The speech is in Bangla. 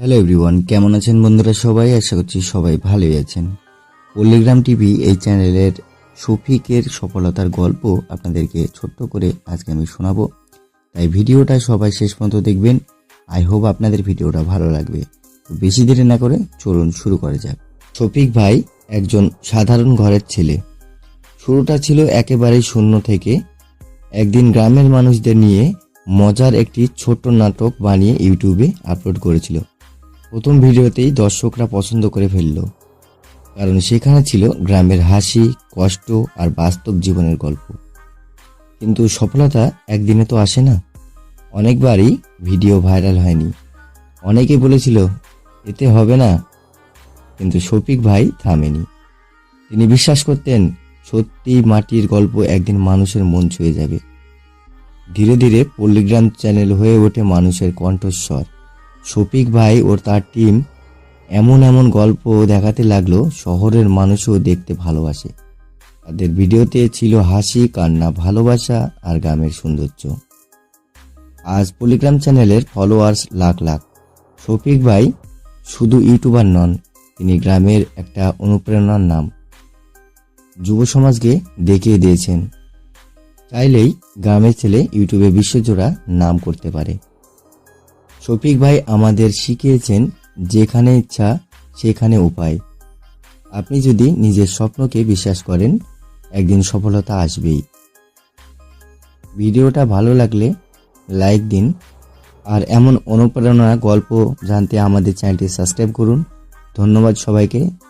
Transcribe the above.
হ্যালো এভরিওয়ান কেমন আছেন বন্ধুরা সবাই? আশা করছি সবাই ভালোই আছেন। পল্লিগ্রাম টিভি এই চ্যানেলের শফিকের সফলতার গল্প আপনাদেরকে ছোট্ট করে আজকে আমি শোনাবো। তাই ভিডিওটা সবাই শেষ পর্যন্ত দেখবেন। আই হোপ আপনাদের ভিডিওটা ভালো লাগবে। তো বেশি দেরি না করে চলুন শুরু করা যাক। শফিক ভাই একজন সাধারণ ঘরের ছেলে। শুরুটা ছিল একেবারেই শূন্য থেকে। একদিন গ্রামের মানুষদের নিয়ে মজার একটি ছোট্ট নাটক বানিয়ে ইউটিউবে আপলোড করেছিল। প্রথম ভিডিওতেই দর্শকরা পছন্দ করে ফেলল। কারণ সেখানে ছিল গ্রামের হাসি, কষ্ট আর বাস্তব জীবনের গল্প। কিন্তু সফলতা একদিনে তো আসে না। অনেকবারই ভিডিও ভাইরাল হয়নি। অনেকে বলেছিল, এতে হবে না। কিন্তু শফিক ভাই থামেনি। তিনি বিশ্বাস করতেন, সত্যি মাটির গল্প একদিন মানুষের মন ছুঁয়ে যাবে। ধীরে ধীরে পল্লিগ্রাম চ্যানেল হয়ে ওঠে মানুষের কণ্ঠস্বর। শফিক ভাই ও তার টিম এমন এমন গল্প দেখাতে লাগল, শহরের মানুষও দেখতে ভালোবাসে। তাদের ভিডিওতে ছিল হাসি, কান্না, ভালোবাসা আর গ্রামের সৌন্দর্য। আজ পলিগ্রাম চ্যানেলের ফলোয়ার্স লাখ লাখ। শফিক ভাই শুধু ইউটিউবার নন, তিনি গ্রামের একটা অনুপ্রেরণার নাম। যুব সমাজকে দেখিয়ে দিয়েছেন। চাইলেই গ্রামের ছেলে ইউটিউবে বিশ্বজোড়া নাম করতে পারে। শফিক ভাই আমাদের শিখিয়েছেন যেখানে ইচ্ছা, সেখানে উপায়। আপনি যদি নিজের স্বপ্নকে বিশ্বাস করেন, একদিন সফলতা আসবেই। ভিডিওটা ভালো লাগলে লাইক দিন, আর এমন অনুপ্রেরণা গল্প জানতে আমাদের চ্যানেলটি সাবস্ক্রাইব করুন। ধন্যবাদ সবাইকে।